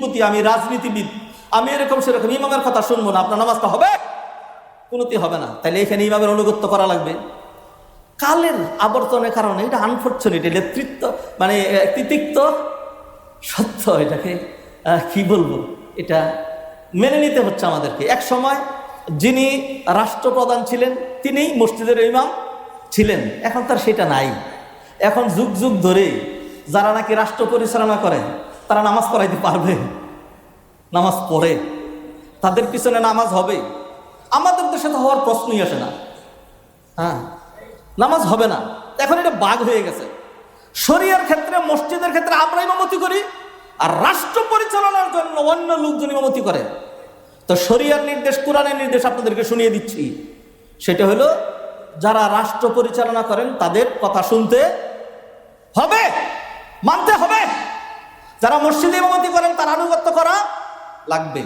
প্রতি আমি রাজনীতিবিদ, আমি এরকম সেরকম ইমামের কথা শুনব না, আপনার নামাজটা হবে? কোনোটি হবে না। তাহলে এখানে ইমামের অনুগত্য করা লাগবে। কালের আবর্তনের কারণে এটা আনফর্চুনেট এটা তৃত্ব মানে তিতিক্ত সত্য এটাকে কি বলব? এটা মেনে নিতে হচ্ছে আমাদেরকে। এক সময় যিনি রাষ্ট্রপ্রধান ছিলেন তিনি মসজিদের ইমাম ছিলেন। এখন তার সেটা নাই। এখন যুগ যুগ ধরে যারা নাকি রাষ্ট্র পরিচালনা করে তারা নামাজ পড়াইতে পারবে। নামাজ পড়ে। তাদের পিছনে নামাজ হবে। আমাদের দেশে তো হওয়ার প্রশ্নই আসে না। হ্যাঁ নামাজ হবে না। এখন এটা বাঘ হয়ে গেছে। শরিয়ার ক্ষেত্রে, মসজিদের ক্ষেত্রে আমরা ইমামতি করি আর রাষ্ট্র পরিচালনার জন্য অন্য লোকজন ইমামতি করে। তো শরিয়ার নির্দেশ, কোরআনের নির্দেশ আপনাদেরকে শুনিয়ে দিচ্ছি। সেটা হলো, যারা রাষ্ট্র পরিচালনা করেন, তাদের কথা শুনতে হবে, মানতে হবে। যারা মসজিদে ইমামতি করেন, তার আনুগত্য করা লাগবে।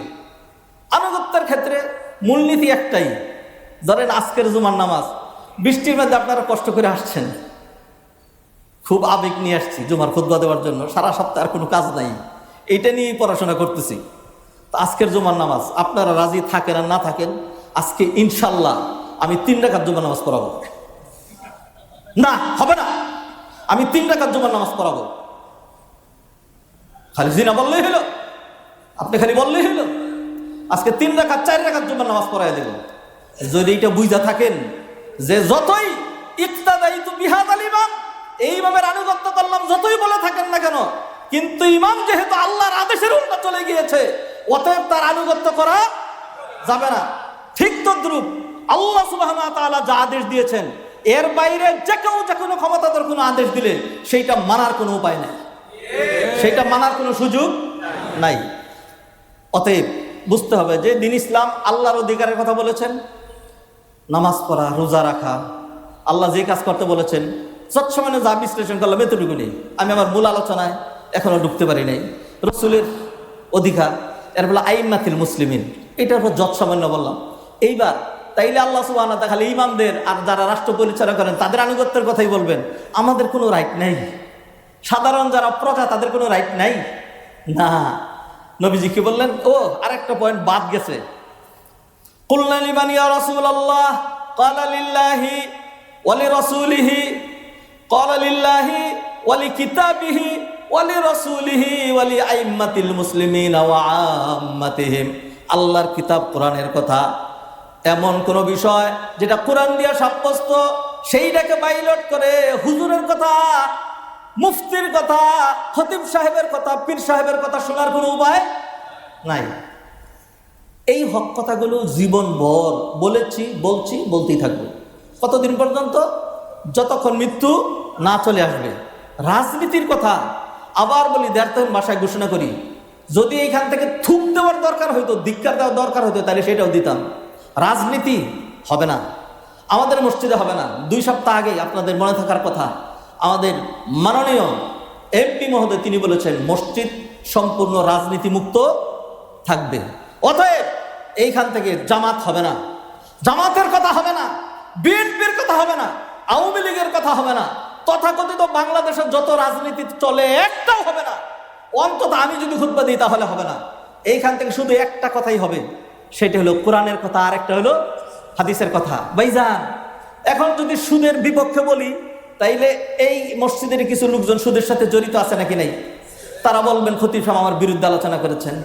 আনুগত্যের ক্ষেত্রে মূলনীতি একটাই। ধরেন আজকের জুমার নামাজ, বৃষ্টির মধ্যে আপনারা কষ্ট করে আসছেন। খুব আবেগ নিয়ে আসছি জুমার খুদ্া দেওয়ার জন্য, সারা সপ্তাহ আর কোনো কাজ নাই। এইটা নিয়েই পড়াশোনা করতেছি। তো আজকের জুমার নামাজ, আপনারা রাজি থাকেন আর না থাকেন, আজকে ইনশাল্লাহ আমি তিন রাখার জুমার নামাজ পড়াবো। না, হবে না। আমি তিন রাখার জুমার নামাজ পড়াবো। খালি জিনা বললেই হলো। আপনি খালি বললেই হলো। আজকে তিন রাখার চার রাখার জুমার নামাজ পড়াই দেব। যদি এটা বুঝা থাকেন যে যতই ইকতাদাই তো বিহাদ আল ইমাম এই ইমামের আনুগত্য করলাম, যতই বলে থাকেন না কেন, কিন্তু ইমাম যেহেতু আল্লাহর আদেশের উল্টা চলে গিয়েছে, অতএব তার আনুগত্য করা যাবে না। ঠিক তদ্রুপ আল্লাহ সুবাহ যা আদেশ দিয়েছেন, এর বাইরে যে কেউ যে কোনো ক্ষমতাদের কোনো আদেশ দিলে, সেইটা মানার কোনো উপায় নাই। সেটা মানার কোনো সুযোগ নাই। অতএব বুঝতে হবে যে দিন ইসলাম আল্লাহর অধিকারের কথা বলেছেন, নামাজ পড়া, রোজা রাখা, আল্লাহ যে কাজ করতে বলেছেন সৎসময় যা বিশ্লেষণ করলাম এতটুকু নেই। আমি আমার মূল আলোচনায় এখনও ঢুকতে পারি নাই। রসুলের অধিকার, এর বলে আইমাতিল মুসলিমিন, এটার উপর যত সামান্য বললাম। এইবার তাইলে আল্লাহ সুবাহ খালি ইমামদের আর যারা রাষ্ট্র পরিচালনা করেন, তাদের আনুগত্যের কথাই বলবেন। আমাদের কোনো রাইট নেই। সাধারণ যারা প্রজা, তাদের কোনো রাইট নাই? না। নবীজি কি বললেন? ও, আরেকটা পয়েন্ট বাদ গেছে। রসুল আল্লাহ ওয়ালি কিতাবিহি আল্লাহর কিতাব কোরআনের কথা। এমন কোন বিষয় যেটা কোরআন দিয়ে সাব্যস্ত, সেইটাকে পাইলট করে হুজুরের কথা মুফতির কথা, খতিব সাহেবের কথা, পীর সাহেবের কথা শোনার কোনো উপায় নাই। এই হক কথাগুলো জীবন জীবনভর বলেছি, বলছি, বলতেই থাকব। কতদিন পর্যন্ত? যতক্ষণ মৃত্যু না চলে আসবে। রাজনীতির কথা আবার বলি দেড়তহীন ভাষায় ঘোষণা করি। যদি এইখান থেকে থুক দেওয়ার দরকার হইতো, ধিক্কার দেওয়ার দরকার হইতো, তাহলে সেটাও দিতাম। রাজনীতি হবে না। আমাদের মসজিদে হবে না। দুই সপ্তাহ আগে আপনাদের মনে থাকার কথা। আমাদের মাননীয় এমপি মহোদয়, তিনি বলেছেন, মসজিদ সম্পূর্ণ রাজনীতি মুক্ত থাকবে। অতএব এইখান থেকে জামাত হবে না। জামাতের কথা হবে না, বিএনপির কথা হবে না, আওয়ামী লীগের কথা হবে না। তথাকথিত বাংলাদেশের যত রাজনীতি চলে, একটাও হবে না। অন্তত আমি যদি খুতবা দিই, তাহলে হবে না। এইখান থেকে শুধু একটা কথাই হবে, সেটা হলো কোরআনের কথা আর একটা হলো হাদিসের কথা। ভাইজান, এখন যদি সুদের বিপক্ষে বলি তাইলে এই মসজিদের কিছু লোকজন সুদের সাথে জড়িত আছে নাকি নাই? তারা বলবেন, খতিব আমার বিরুদ্ধে আলোচনা করেছেন।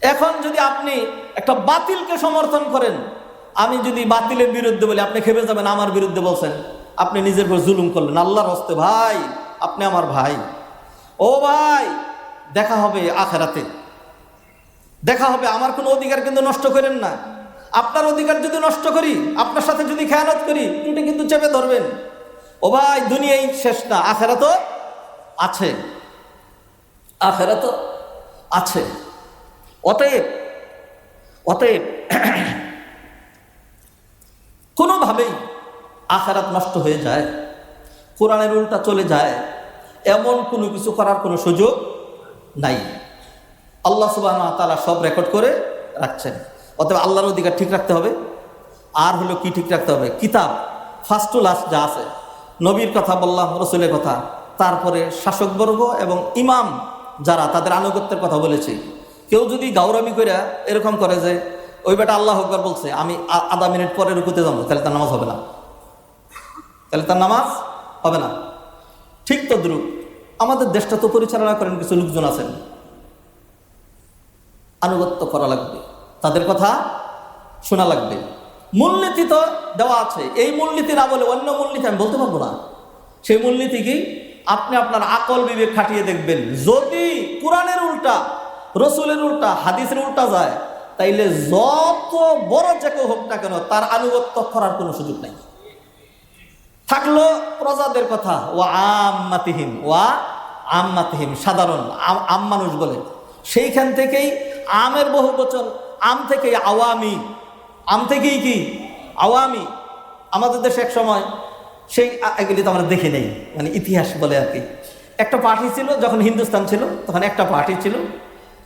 এখন যদি আপনি একটা বাতিলকে সমর্থন করেন, আমি যদি বাতিলের বিরুদ্ধে বলি, আপনি খেপে যাবেন, আমার বিরুদ্ধে বলছেন। আপনি নিজের উপর জুলুম করলেন। আল্লাহর হস্তে, ভাই, আপনি আমার ভাই। ও ভাই, দেখা হবে আখেরাতে। দেখা হবে, আমার কোনো অধিকার কিন্তু নষ্ট করেন না। আপনার অধিকার যদি নষ্ট করি, আপনার সাথে যদি খেয়ানত করি কিন্তু চেপে ধরবেন। ও ভাই, দুনিয়াই শেষ না, আখেরা তো আছে। আখেরা তো আছে। অতএব অতএব কোনোভাবেই আখারাত নষ্ট হয়ে যায় কোরআনের উল্টা চলে যায়, এমন কোনো কিছু করার কোনো সুযোগ নাই। আল্লাহ সুবাহ তালা সব রেকর্ড করে রাখছেন। অতএব আল্লাহর অধিকার ঠিক রাখতে হবে। আর হলো কি ঠিক রাখতে হবে? কিতাব ফার্স্ট টু লাস্ট যা আছে। নবীর কথা বললাম, রসুলের কথা। তারপরে শাসকবর্গ এবং ইমাম যারা, তাদের আনুগত্যের কথা বলেছি। কেউ যদি গাউরামি করে এরকম করে যে, ওই বেটা আল্লাহ আকবর বলছে, আমি আধা মিনিট পরে রুকুতে যাব, তাহলে তার নামাজ হবে না। তাহলে তার নামাজ হবে না। ঠিক তো তদ্রুপ। আমাদের দেশটা তো পরিচালনা করেন কিছু লোকজন আছেন। আনুগত্য করা লাগবে। তাদের কথা শোনা লাগবে। মূলনীতি তো দেওয়া আছে। এই মূলনীতি না বলে অন্য মূলনীতি আমি বলতে পারব না। সেই মূলনীতি কি? আপনি আপনার আকল বিবেক খাটিয়ে দেখবেন। যদি কোরআনের উল্টা, রসুলের উল্টা, হাদিসের উল্টা যায়, তাইলে যত বড় যে কেউ হোক না কেন তার আনুগত্য করার কোনো সুযোগ নাই। থাকল প্রজাদের কথা ও আম্মাতিহীন ওয়া আম্মাতিহীন সাধারণ, আম- আম মানুষ বলে। সেইখান থেকেই আমের বহু বচন আম থেকে আওয়ামী আম থেকেই কি আওয়ামী? আমাদের দেশে এক সময় সেই এগুলি তো আমরা দেখি নেই মানে ইতিহাস বলে আর কি। একটা পার্টি ছিল, যখন হিন্দুস্তান ছিল, তখন একটা পার্টি ছিল,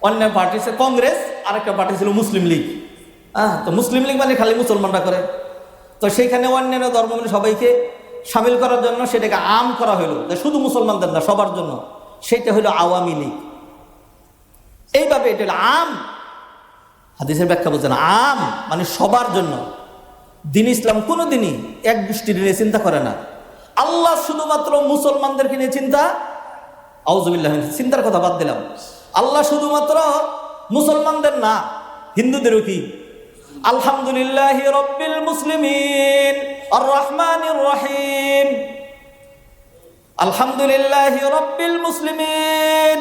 অন্য পার্টি ছিল কংগ্রেস আর একটা পার্টি ছিল মুসলিম লীগ। হ্যাঁ তো মুসলিম লীগ মানে খালি মুসলমানরা করে। তো সেইখানে অন্যান্য ধর্মগুলি সবাইকে সামিল করার জন্য সেটাকে আম করা হলো যে শুধু মুসলমানদের না, সবার জন্য। সেটা হলো আওয়ামী লীগ। এইভাবে এটা হলো আম। হাদিসের ব্যাখ্যা বলছেন আম মানে সবার জন্য। দিন ইসলাম কোনো দিনই এক গোষ্ঠীর নিয়ে চিন্তা করে না। আল্লাহ শুধুমাত্র মুসলমানদেরকে নিয়ে চিন্তা আউজুবিল্লাহ চিন্তার কথা বাদ দিলাম। আল্লাহ শুধুমাত্র মুসলমানদের না, হিন্দুদেরও কি? আলহামদুলিল্লাহ রব্বিল মুসলিমিন আর রহমানির রহিম। আলহামদুলিল্লাহ রব্বিল মুসলিমিন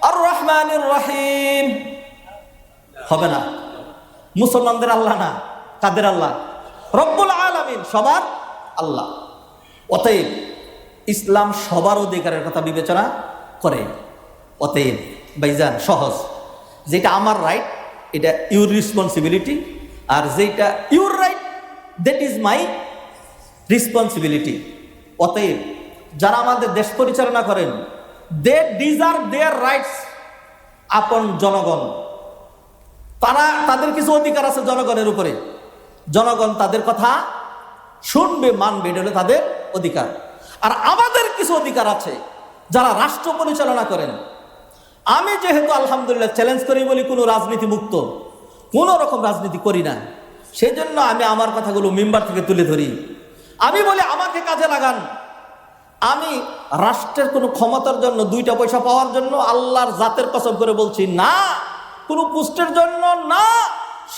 আর রহমানির রহিম। হবে না। মুসলমানদের আল্লাহ না, কাদের আল্লাহ? রব্বুল আলামিন, সবার আল্লাহ। অতএব ইসলাম সবার অধিকারের কথা বিবেচনা করে। অতএব ভাইজান, সহজ। যেটা আমার রাইট এটা ইউর রেসপন্সিবিলিটি আর যেটা your right that is my responsibility অতএব যারা আমাদের দেশ পরিচালনা করেন দে ডিজার্ভ দেয়ার রাইটস আপন জনগণ। তারা তাদের কিছু অধিকার আছে জনগণের উপরে। জনগণ তাদের কথা শুনবে, মানবে, এটা হলো তাদের অধিকার। আর আমাদের কিছু অধিকার আছে যারা রাষ্ট্র পরিচালনা করেন। আমি যেহেতু আলহামদুলিল্লাহ চ্যালেঞ্জ করি বলি কোনো রাজনীতি মুক্ত, কোনো রকম রাজনীতি করি না। সেই জন্য আমি আমার কথাগুলো মেম্বার থেকে তুলে ধরি। আমি বলি, আমাকে কাজে লাগান। আমি রাষ্ট্রের কোনো ক্ষমতার জন্য দুইটা পয়সা পাওয়ার জন্য আল্লাহর জাতের কসম করে বলছি, না। কোনো পুষ্টের জন্য না,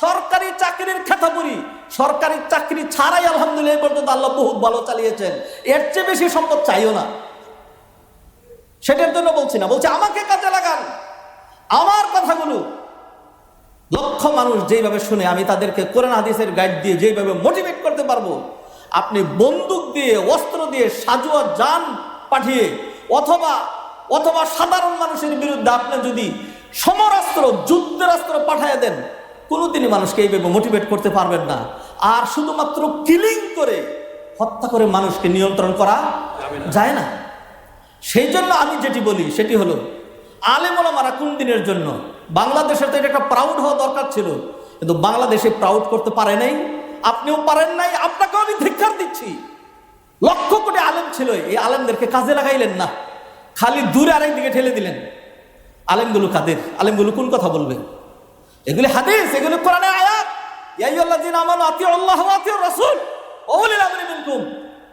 সরকারি চাকরির খেতাপুরি সরকারি চাকরি ছাড়াই আলহামদুলিল্লাহ পর্যন্ত আল্লাহ বহুত ভালো চালিয়েছেন। এর চেয়ে বেশি সম্পদ চাইও না। সেটার জন্য বলছি না। বলছি, আমাকে কাজে লাগান। আমার কথাগুলো লক্ষ মানুষ যেইভাবে শুনে, আমি তাদেরকে কোরআন হাদিসের গাইড দিয়ে যেইভাবে মোটিভেট করতে পারব, আপনি বন্দুক দিয়ে, অস্ত্র দিয়ে সাজুয়া যান পাঠিয়ে, অথবা অথবা সাধারণ মানুষের বিরুদ্ধে আপনি যদি সমরাস্ত্র যুদ্ধের অস্ত্র পাঠিয়ে দেন। কোনোদিনই মানুষকে এইভাবে মোটিভেট করতে পারবেন না। আর শুধুমাত্র কিলিং করে হত্যা করে মানুষকে নিয়ন্ত্রণ করা যায় না। সেই জন্য আমি যেটি বলি সেটি হলো আলেমোলামারা কোন দিনের জন্য বাংলাদেশের তো এটা একটা প্রাউড হওয়া দরকার ছিল কিন্তু বাংলাদেশে প্রাউড করতে পারে নাই। আপনিও পারেন নাই আপনাকেও আমি ধিক্ষার দিচ্ছি। লক্ষ কোটি আলেম ছিল এই আলেমদেরকে কাজে লাগাইলেন না। খালি দূরে আরেক দিকে ঠেলে দিলেন। আলেমগুলো কাদের? আলেমগুলো কোন কথা বলবে? এগুলি হাদিস, এগুলি কোরআনে আয়াত।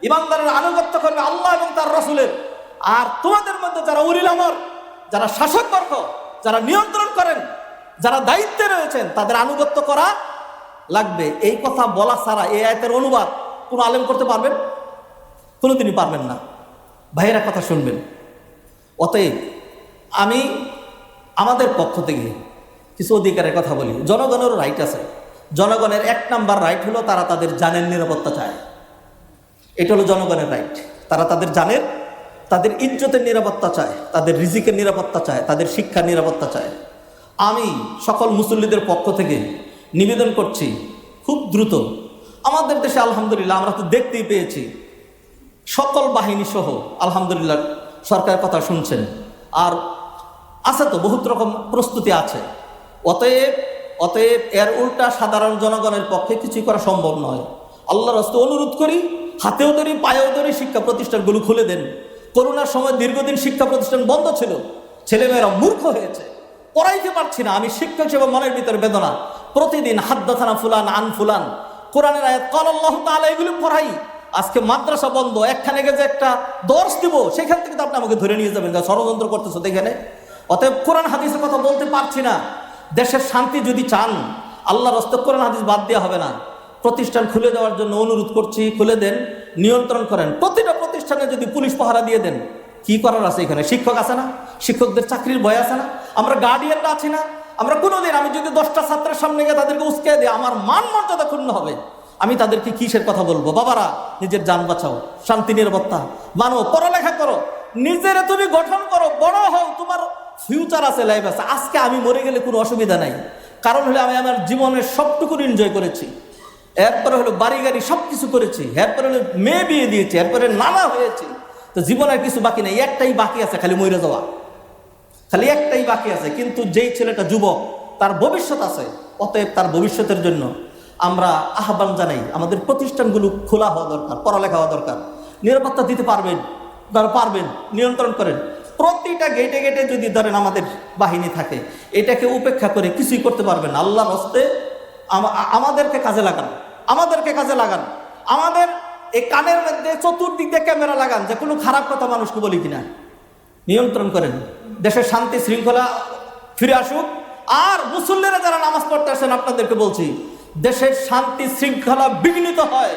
ইমানদারের আনুগত্য করবে আল্লাহ এবং তার রাসূলের। আর তোমাদের মধ্যে যারা উলিল আমর, যারা শাসক বর্গ, যারা নিয়ন্ত্রণ করেন, যারা দায়িত্বে রয়েছেন, তাদের আনুগত্য করা লাগবে। এই কথা বলা ছাড়া এই আয়াতের অনুবাদ কোনো আলেম করতে পারবেন? কোনো তিনি পারবেন না। ভাইয়েরা কথা শুনবেন। অতএব আমি আমাদের পক্ষ থেকে কিছু অধিকারের কথা বলি। জনগণেরও রাইট আছে। জনগণের এক নাম্বার রাইট হলো তারা তাদের জানের নিরাপত্তা চায়। এটা হলো জনগণের রাইট তারা তাদের জানের তাদের ইজ্জতের নিরাপত্তা চায়, তাদের রিজিকের নিরাপত্তা চায়, তাদের শিক্ষার নিরাপত্তা চায়। আমি সকল মুসল্লিদের পক্ষ থেকে নিবেদন করছি, খুব দ্রুত। আমাদের দেশে আলহামদুলিল্লাহ আমরা তো দেখতেই পেয়েছি। সকল বাহিনী সহ আলহামদুলিল্লাহ সরকারের কথা শুনছেন। আর আছে তো, বহুত রকম প্রস্তুতি আছে। অতএব অতএব এর উল্টা সাধারণ জনগণের পক্ষে কিছুই করা সম্ভব নয়। আল্লাহ রাস্তে অনুরোধ করি, হাতেও ধরি, পায়েও ধরি, শিক্ষা প্রতিষ্ঠানগুলো খুলে দেন। করোনার সময় দীর্ঘদিন শিক্ষা প্রতিষ্ঠান বন্ধ ছিল। ছেলেমেয়েরা মূর্খ হয়েছে। পড়াইতে পারছি না, আমি শিক্ষক হিসেবে মনের ভিতরে বেদনা। প্রতিদিন হাত হাদ্দাথানা ফুলান, আন ফুলান। কোরআনের আয়াত কল আল্লাহ তাআলা এগুলো পড়াই। আজকে মাদ্রাসা বন্ধ, একখানে গেছে একটা দর্শ দিব, সেখান থেকে তো আপনি আমাকে ধরে নিয়ে যাবেন। যা ষড়যন্ত্র করতেছো এখানে অতএব কোরআন হাদিসের কথা বলতে পারছি না। দেশের শান্তি যদি চান, আল্লাহর রস্ত কোরআন হাদিস বাদ দেওয়া হবে না। প্রতিষ্ঠান খুলে দেওয়ার জন্য অনুরোধ করছি, খুলে দেন, নিয়ন্ত্রণ করেন। প্রতিটা প্রতিষ্ঠানে যদি পুলিশ পাহারা দিয়ে দেন, কি করার আছে এখানে? শিক্ষক আছে না? শিক্ষকদের চাকরির ভয় আছে না? আমরা গার্ডিয়ানরা আছি না? আমরা কোনোদিন, আমি যদি দশটা ছাত্রের সামনে গিয়ে তাদেরকে উস্কে দিই, আমার মান মর্যাদা ক্ষুণ্ণ হবে। আমি তাদেরকে কিসের কথা বলব? বাবারা, নিজের যান বাঁচাও, শান্তি, নিরাপত্তা। মানো, পড়ালেখা করো, নিজেরে তুমি গঠন করো, বড় হও, তোমার ফিউচার আছে লাইফ আছে। আজকে আমি মরে গেলে কোনো অসুবিধা নাই। কারণ হলো আমি আমার জীবনের সবটুকু এনজয় করেছি। এরপরে হলো বাড়ি গাড়ি সব কিছু করেছি। এরপরে হলো মেয়ে বিয়ে দিয়েছি। এরপরে নানা হয়েছে। তো জীবনের কিছু বাকি নেই। একটাই বাকি আছে, খালি মরে যাওয়া। খালি একটাই বাকি আছে। কিন্তু যেই ছেলেটা যুবক, তার ভবিষ্যৎ আছে। অতএব তার ভবিষ্যতের জন্য আমরা আহ্বান জানাই। আমাদের প্রতিষ্ঠানগুলো খোলা হওয়া দরকার, পড়ালেখা হওয়া দরকার। নিরাপত্তা দিতে পারবেন, তারা পারবেন, নিয়ন্ত্রণ করেন। প্রতিটা গেটে গেটে যদি ধরেন আমাদের বাহিনী থাকে, এটাকে উপেক্ষা করে কিছুই করতে পারবেন আল্লাহর হস্তে আমা- আমাদেরকে কাজে লাগান, আমাদেরকে কাজে লাগান। আমাদের এই কানের মধ্যে চতুর্দিক দিয়ে ক্যামেরা লাগান, যে কোনো খারাপ কথা মানুষকে বলি কিনা। নিয়ন্ত্রণ করেন। দেশের শান্তি শৃঙ্খলা ফিরে আসুক। আর মুসল্লিরা যারা নামাজ পড়তে আসেন, আপনাদেরকে বলছি, দেশের শান্তি শৃঙ্খলা বিঘ্নিত হয়,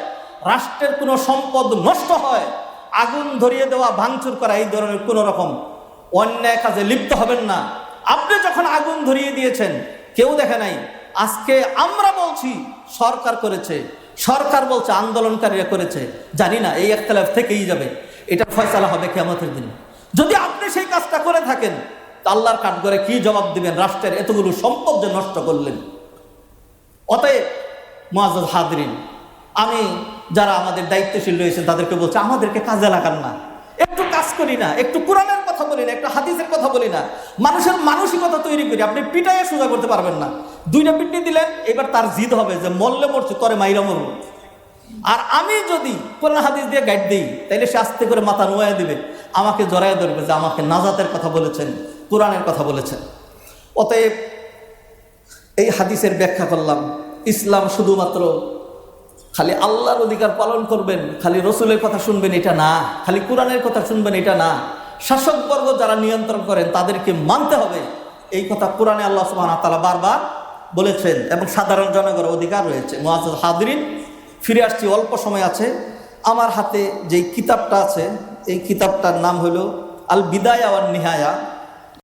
রাষ্ট্রের কোনো সম্পদ নষ্ট হয়, আগুন ধরিয়ে দেওয়া, ভাঙচুর করা, এই ধরনের কোনো রকম অন্যায় কাজে লিপ্ত হবেন না। আপনি যখন আগুন ধরিয়ে দিয়েছেন, কেউ দেখে নাই। আজকে আমরা বলছি, সরকার করেছে। সরকার বলছে, আন্দোলনকারীরা করেছে। জানি না, এই একতলাফ থেকেই যাবে। এটা ফয়সালা হবে কেমতের দিন। যদি আপনি সেই কাজটা করে থাকেন আল্লাহর কাঠগড়ে কি জবাব দিবেন? রাষ্ট্রের এতগুলো সম্পদ যে নষ্ট করলেন। অতএব মোয়াজ হাদরিন, আমি যারা আমাদের দায়িত্বশীল রয়েছেন, তাদেরকে বলছে, আমাদেরকে কাজে লাগান না। একটু কাজ করি না, একটু কোরআনের কথা বলি না, একটু হাদিসের কথা বলি না। মানুষের মানসিকতা তৈরি করি, আপনি পিটাইয়ে সোজা করতে পারবেন না। দুইটা পিটনি দিলেন, এবার তার জিদ হবে যে মরলে মরছে, তরে মাইরা মরব। আর আমি যদি কোরআন হাদিস দিয়ে গাইড দিই, তাইলে সে আস্তে করে মাথা নোয়া দিবে, আমাকে জড়ায় ধরবে যে আমাকে নাজাতের কথা বলেছেন, কোরআনের কথা বলেছেন। অতএব এই হাদিসের ব্যাখ্যা করলাম, ইসলাম শুধুমাত্র খালি আল্লাহর অধিকার পালন করবেন, খালি রসুলের কথা শুনবেন এটা না, খালি কোরআনের কথা শুনবেন এটা না। শাসকবর্গ যারা নিয়ন্ত্রণ করেন তাদেরকে মানতে হবে। এই কথা কোরআনে আল্লাহ সুবহানাহু ওয়া তাআলা বারবার বলেছেন এবং সাধারণ জনগণের অধিকার রয়েছে। মুআজ্জাজ হাদরিন ফিরে আসছি, অল্প সময় আছে। আমার হাতে যেই কিতাবটা আছে, এই কিতাবটার নাম হলো আল বিদায়া ওয়ান নিহায়া